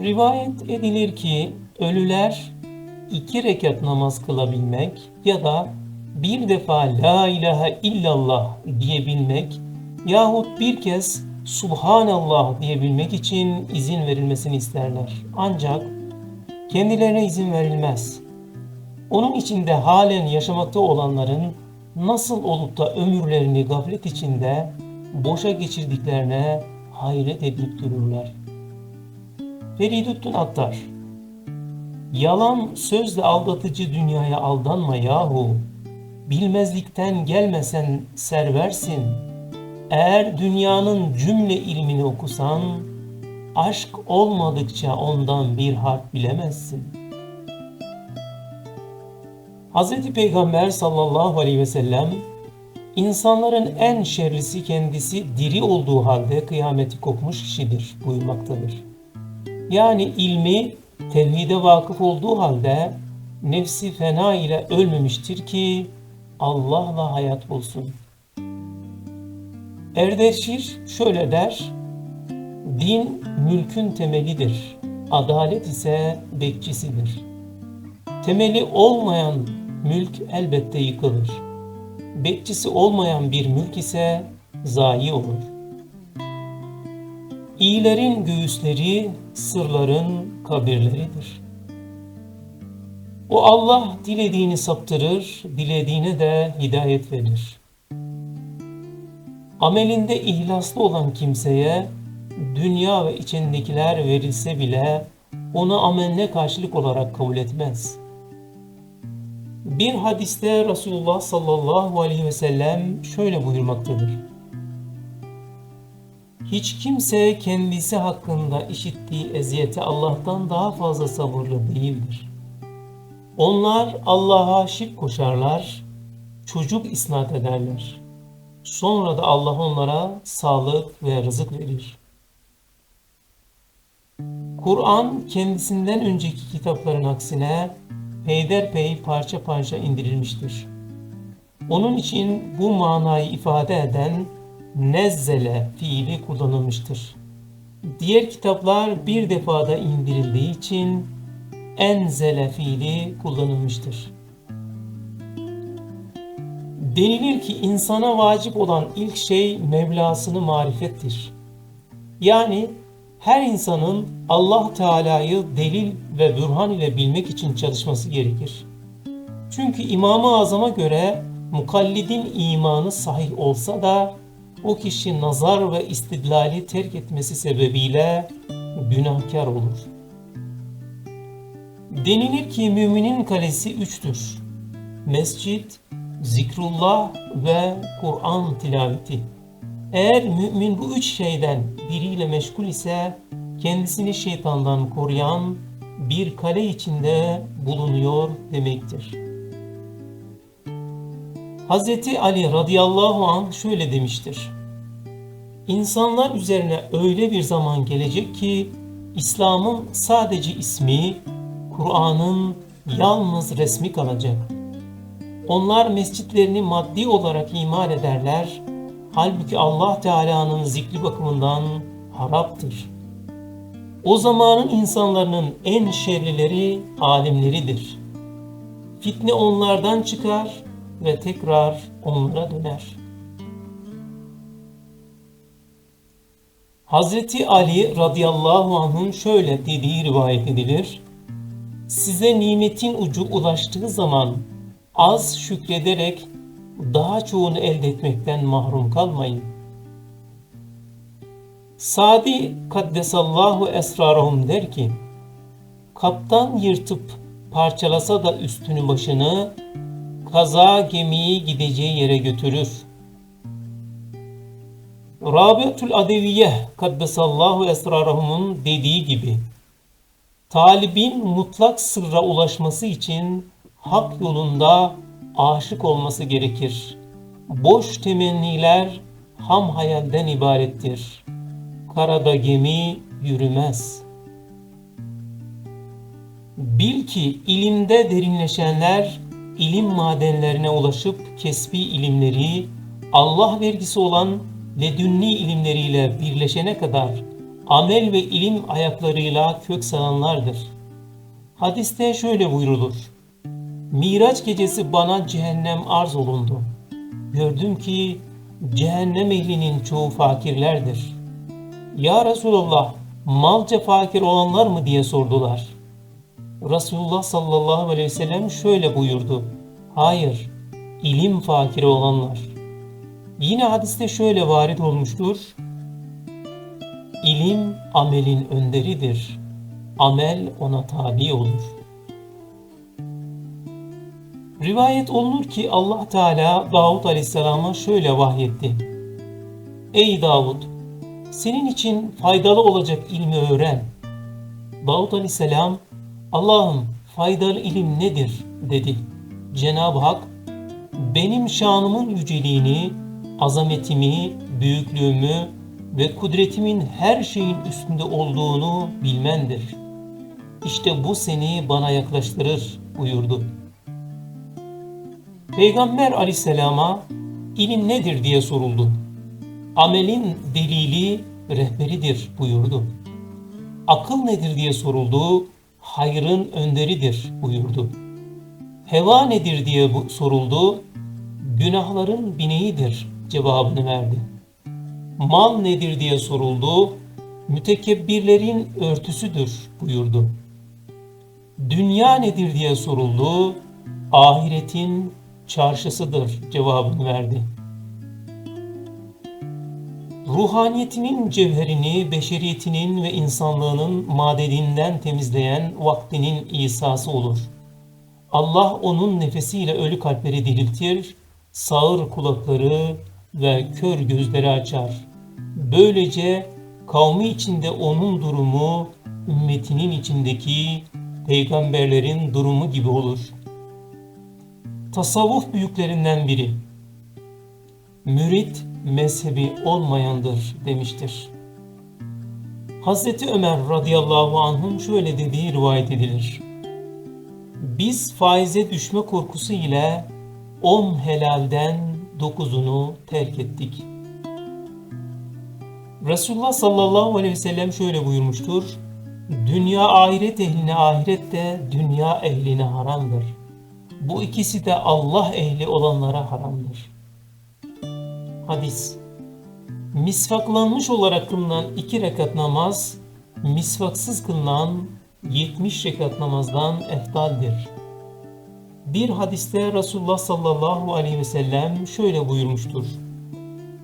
Rivayet edilir ki ölüler iki rekat namaz kılabilmek ya da bir defa La ilahe illallah diyebilmek yahut bir kez Subhanallah diyebilmek için izin verilmesini isterler. Ancak kendilerine izin verilmez. Onun içinde halen yaşamakta olanların nasıl olup da ömürlerini gaflet içinde boşa geçirdiklerine hayret edip dururlar. Feridüddin Attar Yalan sözle aldatıcı dünyaya aldanma yahu. Bilmezlikten gelmesen serversin. Eğer dünyanın cümle ilmini okusan, aşk olmadıkça ondan bir harf bilemezsin. Hz. Peygamber sallallahu aleyhi ve sellem, insanların en şerlisi kendisi diri olduğu halde kıyameti kopmuş kişidir buyurmaktadır. Yani ilmi tevhide vakıf olduğu halde nefsi fena ile ölmemiştir ki Allah'la hayat bulsun. Erdeşir şöyle der, din mülkün temelidir, adalet ise bekçisidir. Temeli olmayan mülk elbette yıkılır. Bekçisi olmayan bir mülk ise zayi olur. İyilerin göğüsleri, sırların kabirleridir. O Allah dilediğini saptırır, dilediğine de hidayet verir. Amelinde ihlaslı olan kimseye dünya ve içindekiler verilse bile onu ameline karşılık olarak kabul etmez. Bir hadiste Resulullah sallallahu aleyhi ve sellem şöyle buyurmaktadır. Hiç kimse kendisi hakkında işittiği eziyete Allah'tan daha fazla sabırlı değildir. Onlar Allah'a şirk koşarlar, çocuk isnat ederler. Sonra da Allah onlara sağlık ve rızık verir. Kur'an kendisinden önceki kitapların aksine peyderpey parça parça indirilmiştir. Onun için bu manayı ifade eden nezzele fiili kullanılmıştır. Diğer kitaplar bir defada indirildiği için enzele fiili kullanılmıştır. Denilir ki insana vacip olan ilk şey Mevlasını marifettir. Yani her insanın Allah Teala'yı delil ve bürhan ile bilmek için çalışması gerekir. Çünkü İmam-ı Azam'a göre mukallidin imanı sahih olsa da o kişi nazar ve istidlali terk etmesi sebebiyle günahkar olur. Denilir ki müminin kalesi üçtür. Mescit, zikrullah ve Kur'an tilaveti. Eğer mümin bu üç şeyden biriyle meşgul ise kendisini şeytandan koruyan bir kale içinde bulunuyor demektir. Hz. Ali radıyallahu an şöyle demiştir. İnsanlar üzerine öyle bir zaman gelecek ki İslam'ın sadece ismi, Kur'an'ın yalnız resmi kalacak. Onlar mescitlerini maddi olarak imal ederler, halbuki Allah Teala'nın zikri bakımından haraptır. O zamanın insanların en şerlileri alimleridir. Fitne onlardan çıkar ve tekrar onlara döner. Hazreti Ali radıyallahu anh'ın şöyle dediği rivayet edilir. Size nimetin ucu ulaştığı zaman az şükrederek daha çoğunu elde etmekten mahrum kalmayın. Sadi Kaddesallahu esrarahum der ki, kaptan yırtıp parçalasa da üstünü başını, kaza gemiyi gideceği yere götürür. Rabiatül Adeviye Kaddesallahu esrarahum'un dediği gibi, talibin mutlak sırra ulaşması için hak yolunda aşık olması gerekir. Boş temenniler ham hayalden ibarettir. Karada gemi yürümez. Bil ki ilimde derinleşenler ilim madenlerine ulaşıp kesbi ilimleri Allah vergisi olan ledünni ilimleriyle birleşene kadar amel ve ilim ayaklarıyla kök salanlardır. Hadiste şöyle buyrulur. Miraç gecesi bana cehennem arz olundu. Gördüm ki cehennem ehlinin çoğu fakirlerdir. Ya Resulallah malca fakir olanlar mı diye sordular. Resulullah sallallahu aleyhi ve sellem şöyle buyurdu. Hayır, ilim fakiri olanlar. Yine hadiste şöyle varit olmuştur. İlim amelin önderidir. Amel ona tabi olur. Rivayet olunur ki Allah Teala Davud Aleyhisselam'a şöyle vahyetti. Ey Davud! Senin için faydalı olacak ilmi öğren. Davud Aleyhisselam, Allah'ım faydalı ilim nedir? dedi. Cenab-ı Hak, benim şanımın yüceliğini, azametimi, büyüklüğümü ve kudretimin her şeyin üstünde olduğunu bilmendir. İşte bu seni bana yaklaştırır buyurdu. Peygamber aleyhisselama ilim nedir diye soruldu. Amelin delili rehberidir buyurdu. Akıl nedir diye soruldu. Hayrın önderidir buyurdu. Heva nedir diye soruldu. Günahların bineğidir cevabını verdi. Mal nedir diye soruldu. Mütekebbirlerin örtüsüdür buyurdu. Dünya nedir diye soruldu. Ahiretin çarşısıdır cevabını verdi. Ruhaniyetinin cevherini, beşeriyetinin ve insanlığının madeninden temizleyen vaktinin İsa'sı olur. Allah onun nefesiyle ölü kalpleri diriltir, sağır kulakları ve kör gözleri açar. Böylece kavmi içinde onun durumu, ümmetinin içindeki peygamberlerin durumu gibi olur.'' tasavvuf büyüklerinden biri. Mürit mezhebi olmayandır demiştir. Hazreti Ömer radıyallahu anh'ın şöyle dediği rivayet edilir. Biz faize düşme korkusu ile on helalden dokuzunu terk ettik. Resulullah sallallahu aleyhi ve sellem şöyle buyurmuştur. Dünya ahiret ehline ahiret de dünya ehline haramdır.'' Bu ikisi de Allah ehli olanlara haramdır. Hadis Misvaklanmış olarak kılınan iki rekat namaz, misvaksız kılınan 70 rekat namazdan eftaldir. Bir hadiste Resulullah sallallahu aleyhi ve sellem şöyle buyurmuştur.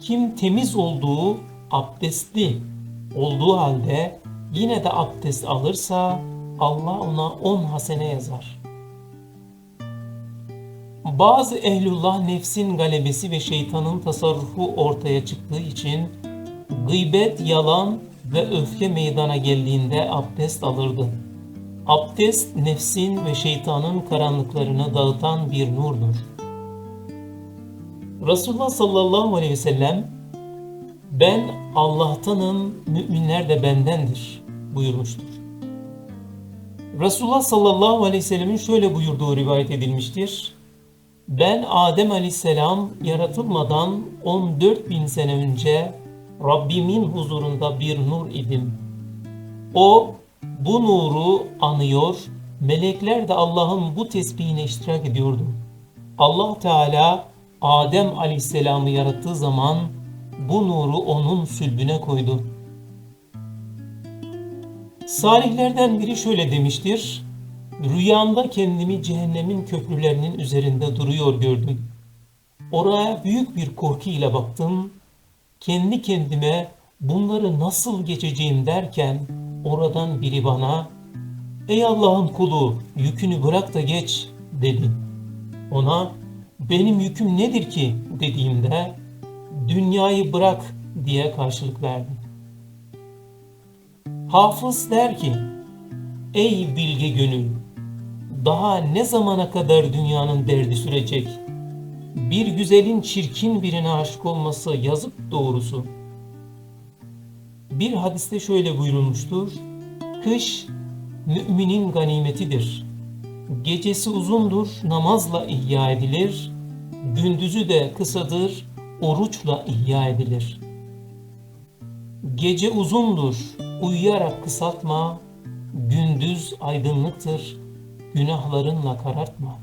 Kim temiz olduğu, abdestli olduğu halde yine de abdest alırsa Allah ona on hasene yazar.'' Bazı ehlullah nefsin galebesi ve şeytanın tasarrufu ortaya çıktığı için gıybet, yalan ve öfke meydana geldiğinde abdest alırdı. Abdest nefsin ve şeytanın karanlıklarını dağıtan bir nurdur. Resulullah sallallahu aleyhi ve sellem ben Allah'tanım, müminler de bendendir buyurmuştur. Resulullah sallallahu aleyhi ve sellemin şöyle buyurduğu rivayet edilmiştir. Ben Adem Aleyhisselam yaratılmadan 14 bin sene önce Rabbimin huzurunda bir nur idim. O bu nuru anıyor, melekler de Allah'ın bu tesbihine iştirak ediyordu. Allah Teala Adem Aleyhisselam'ı yarattığı zaman bu nuru onun sülbüne koydu. Salihlerden biri şöyle demiştir. Rüyamda kendimi cehennemin köprülerinin üzerinde duruyor gördüm. Oraya büyük bir korku ile baktım. Kendi kendime bunları nasıl geçeceğim derken oradan biri bana Ey Allah'ın kulu yükünü bırak da geç dedi. Ona benim yüküm nedir ki dediğimde dünyayı bırak diye karşılık verdi. Hafız der ki Ey bilge gönül daha ne zamana kadar dünyanın derdi sürecek? Bir güzelin çirkin birine aşık olması yazık doğrusu. Bir hadiste şöyle buyurulmuştur. Kış müminin ganimetidir. Gecesi uzundur, namazla ihya edilir. Gündüzü de kısadır, oruçla ihya edilir. Gece uzundur, Uyuyarak kısaltma, gündüz aydınlıktır, günahlarınla karartma.